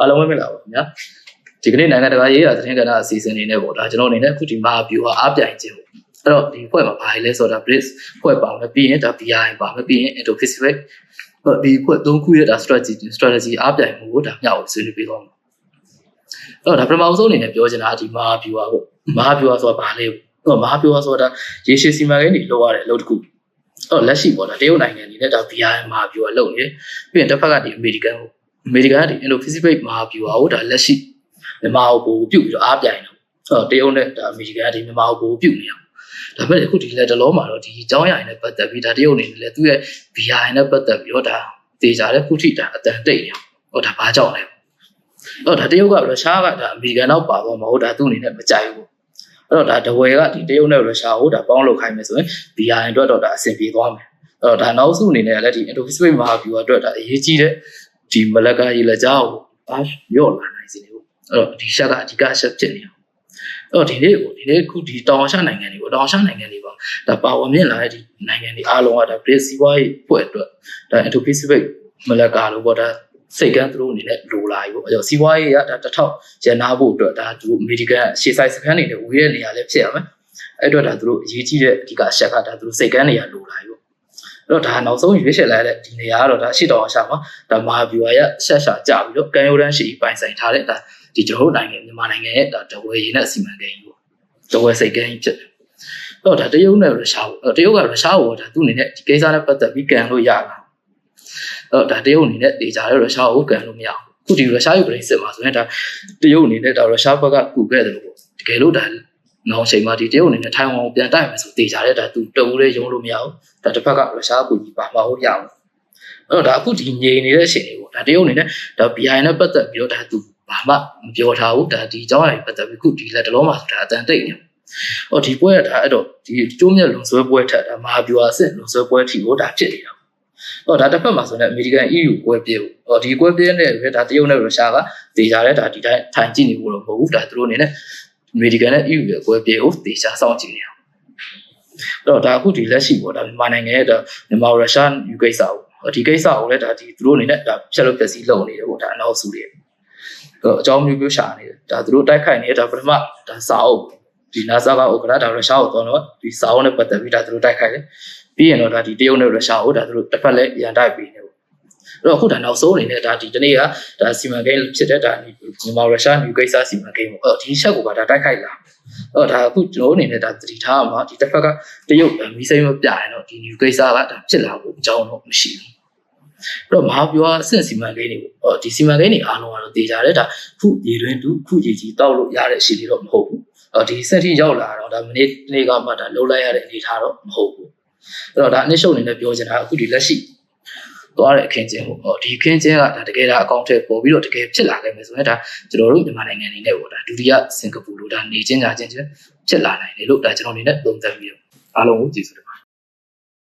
အားလုံးပဲမင်္ဂလာပါခင်ဗျာဒီကနေ့နိုင်ငံတကာရေးရာသတင်းကဏ္ဍအစီအစဉ်နေနဲ့ပေါ့ဒါကျွန်တော်အနေနဲ့အခုဒီမဟာဗျူဟာအားပြိုင်ခြင်းပေါ့အဲ့တော့ဒီဖွဲ့မှာဘာလဲဆိုတော့ BRICS ဖွဲ့ပါမယ်ပြီးရင်ဒါ BRI ပါမယ်ပြီးရင် Indo-Pacific ဟိုဒီဖွဲ့သုံးခုရဲ့ဒါ strategy strategy အားပြိုင်မှုကိုဒါမျှဝေဆွေးနွေးပေးသွားမှာအဲ့တော့ဒါပထမဆုံးအနေနဲ့ပြောချင်တာဒီမဟာဗျူဟာပေါ့မဟာဗျူဟာဆိုတာဘာလဲပေါ့မဟာဗျူဟာဆိုတာရေရှည်စီမံကိန်းတွေလုပ်ရတဲ့အလုပ်တစ်ခုအဲ့လက်ရှိပေါ့ဒါတရုတ်နိုင်ငံအနေနဲ့ဒါ BRI မဟာဗျူဟာလုပ်နေပြီးရင်တစ်ဖက်ကဒီအမေရိကန်ပေါ့ အမေရိကန်ကဒီ Indo-Pacific မဟာဗျူဟာကိုဒါလက်ရှိမြန်မာကိုပို့ပြုတ်ပြီးတော့အားပြိုင်တော့အဲ့တရုတ်နဲ့ဒါအမေရိကန်ကဒီမြန်မာကိုပို့ပြုတ်နေအောင်ဒါပေမဲ့အခုဒီလက်တလုံးမှာတော့ဒီအကြောင်းအရာတွေနဲ့ပတ်သက်ပြီးဒါတရုတ်အနေနဲ့လည်းသူ့ရဲ့ BRI နဲ့ပတ်သက်ပြီးတော့ဒါတေချာတဲ့ခုထိဒါအတန်တိတ်နေအောင်ဟောဒါဘာကြောင့်လဲတော့ဒါတရုတ်ကရုရှားကဒါအမေရိကန်တော့ပါတော့မဟုတ်ဒါသူ့အနေနဲ့မကြိုက်ဘူးအဲ့တော့ဒါဒဝယ်ကဒီတရုတ်နဲ့ရုရှားကိုဒါပေါင်းလုပ်ခိုင်းမယ်ဆိုရင် BRI အတွက်တော့ဒါအဆင်ပြေသွားမယ်အဲ့တော့ဒါနောက်စုအနေနဲ့လည်းဒီ Indo-Pacific မဟာဗျူဟာအတွက်ဒါအရေးကြီးတဲ့ ဒီမလကရေလက်ကြားကိုအားရော့လာနိုင်စေတယ်ပေါ့အဲ့တော့ဒီရှက်ကအဓိကအချက်ဖြစ်နေအောင်အဲ့တော့ဒီနေ့ကိုဒီနေ့ခုဒီတောင်အာရှနိုင်ငံတွေပေါ့တောင်အာရှနိုင်ငံတွေပေါ့ဒါပါဝါမြင့်လာတဲ့ဒီနိုင်ငံတွေအားလုံးကဒါ BRICS စီးပွားရေးဖွဲ့အတွက်ဒါ Indo-Pacific မလကာလို့ပေါ့ဒါစိတ်ကန်းသူတို့အနေနဲ့လိုလာပြီပေါ့အဲ့တော့စီးပွားရေးကဒါတစ်ထောက်ရန်နာဖို့အတွက်ဒါသူအမေရိကန်ရှေ့ဆိုင်စခန်းတွေနဲ့ဝေးတဲ့နေရာလည်းဖြစ်ရမယ်အဲ့အတွက်ဒါသူတို့အရေးကြီးတဲ့အဓိကအချက်ကဒါသူတို့စိတ်ကန်းနေရာလိုလာပြီပေါ့အဲ့ တော့ဒါနောက်ဆုံးရွေးချယ်လိုက်တဲ့ဒီနေရာကတော့ဒါအရှိတောင်အရှာမှာဒါမဟာဗျူဟာရဆက်ရှာကြပြီးတော့ကံရိုးတန်းရှိပိုင်ဆိုင်ထားတဲ့ဒါဒီကျွန်တော်တို့နိုင်ငံမြန်မာနိုင်ငံရဲ့ဒါတဝဲရင်းနဲ့စီမံကိန်းကြီးပေါ့တဝဲစိတ်ကန်းကြီးဖြစ်တယ်တော့ဒါတရုတ်နဲ့ရုရှားပေါ့တရုတ်ကရုရှားကိုဒါသူ့အနေနဲ့ဒီကိစ္စနဲ့ပတ်သက်ပြီးကန်လို့ရတာအဲ့တော့ဒါတရုတ်အနေနဲ့တေချာတဲ့ရုရှားကိုကန်လို့မရဘူးခုဒီရုရှားယူကရိန်းစစ်မှာဆိုရင်ဒါတရုတ်အနေနဲ့ဒါရုရှားဘက်ကကူခဲ့တယ်လို့ပေါ့တကယ်လို့ဒါ နောက်ချိန်မှာဒီတရုတ်အနေနဲ့ထိုင်ဝမ်ကိုပြန်တိုက်မယ်ဆိုတေချာတဲ့ဒါသူတအူးလေးရုံးလို့မရဘူးဒါတစ်ဖက်ကရုရှားကူကြီးပါမဟုတ်ရအောင်အဲ့တော့ဒါအခုဒီငြိမ်နေတဲ့အချိန်တွေပေါ့ဒါတရုတ်အနေနဲ့ဒါ BI နဲ့ပတ်သက်ပြီးတော့ဒါသူဘာမှမပြောထားဘူးဒါဒီအကြောင်းအရာတွေပတ်သက်ပြီးခုဒီလက်တလုံးမှာဆိုတာအတန်တိတ်နေ။အော်ဒီပွဲကဒါအဲ့တော့ဒီကျိုးမြတ်လုံဆွဲပွဲထက်ဒါမဟာဗျူဟာအဆင့်လုံဆွဲပွဲထီကိုဒါဖြစ်နေတာ။အော်ဒါတစ်ဖက်မှာဆိုရင်အမေရိကန် EU ပွဲပြေဘူး။အော်ဒီပွဲပြေနဲ့ပဲဒါတရုတ်နဲ့ရုရှားကတေချာတဲ့ဒါဒီတိုင်းထိုင်ကြည့်နေဖို့တော့မဟုတ်ဘူး။ဒါသူတို့အနေနဲ့ အမေရိကန်နဲ့ EU ရဲ့ပွဲပြေကိုတေချာစောင့်ကြည့်နေတာ။အဲ့တော့ဒါအခုဒီလက်ရှိပေါ့ဒါမြန်မာနိုင်ငံရဲ့ဒါမြန်မာရုရှားယူကိစ္စကိုဒီကိစ္စကိုလည်းဒါဒီသူတို့အနေနဲ့ဒါဖြတ်လို့ပြစီလုပ်နေတယ်ပေါ့ဒါအနောက်စုတွေ။အကြောင်းမျိုးမျိုးရှာနေတယ်ဒါသူတို့တိုက်ခိုက်နေတာပထမဒါစာအုပ်ဒီ NASA ကဥက္ကဋ္ဌဒါရုရှားကိုတော့တော့ဒီစာအုပ်နဲ့ပတ်သက်ပြီးဒါသူတို့တိုက်ခိုက်တယ်ပြီးရင်တော့ဒါဒီတရုတ်နဲ့ရုရှားကိုဒါသူတို့တစ်ဖက်လည်းရန်တိုက်ပြီးနေပေါ့ အဲ့တော့အခုဒါနောက်ဆုံးအနေနဲ့ဒါဒီတနေ့ကဒါစီမံကိန်းဖြစ်တဲ့ဒါမြန်မာရုရှား new ကိစ္စစီမံကိန်းပေါ့အဲ့ဒီချက်ကိုပါဒါတိုက်ခိုက်လာအဲ့တော့ဒါအခုကျွန်တော်အနေနဲ့ဒါသတိထားအောင်ပါဒီတစ်ဖက်ကတရုတ်မီးစိမ်းမပြရင်တော့ဒီ new ကိစ္စကဒါဖြစ်လာဖို့အကြောင်းတော့မရှိဘူးအဲ့တော့မဟာပြောအဆင့်စီမံကိန်းတွေပေါ့ဒီစီမံကိန်းတွေအားလုံးကတော့တေချာတယ်ဒါခုရေတွင်တူခုရေကြီးတောက်လို့ရတဲ့အရှိတွေတော့မဟုတ်ဘူးအော်ဒီစက်ထိရောက်လာတော့ဒါမနေ့နေ့ကမှဒါလှုပ်လိုက်ရတဲ့အနေထားတော့မဟုတ်ဘူးအဲ့တော့ဒါအနည်းရှုံအနေနဲ့ပြောချင်တာအခုဒီလက်ရှိ သွားတဲ့အခင်းကျင်းပေါ့ဟောဒီအခင်းကျင်းကဒါတကယ်ဒါအကောင့်ထဲပေါ်ပြီးတော့တကယ်ဖြစ်လာခဲ့မယ်ဆိုရင်ဒါကျွန်တော်တို့မြန်မာနိုင်ငံအနေနဲ့ပေါ့ဒါဒုတိယစင်ကာပူလိုဒါနေချင်းညာချင်းချင်းဖြစ်လာနိုင်တယ်လို့ဒါကျွန်တော်အနေနဲ့သုံးသပ်ပြီးတော့အားလုံးကိုကျေးဇူးတင်ပါ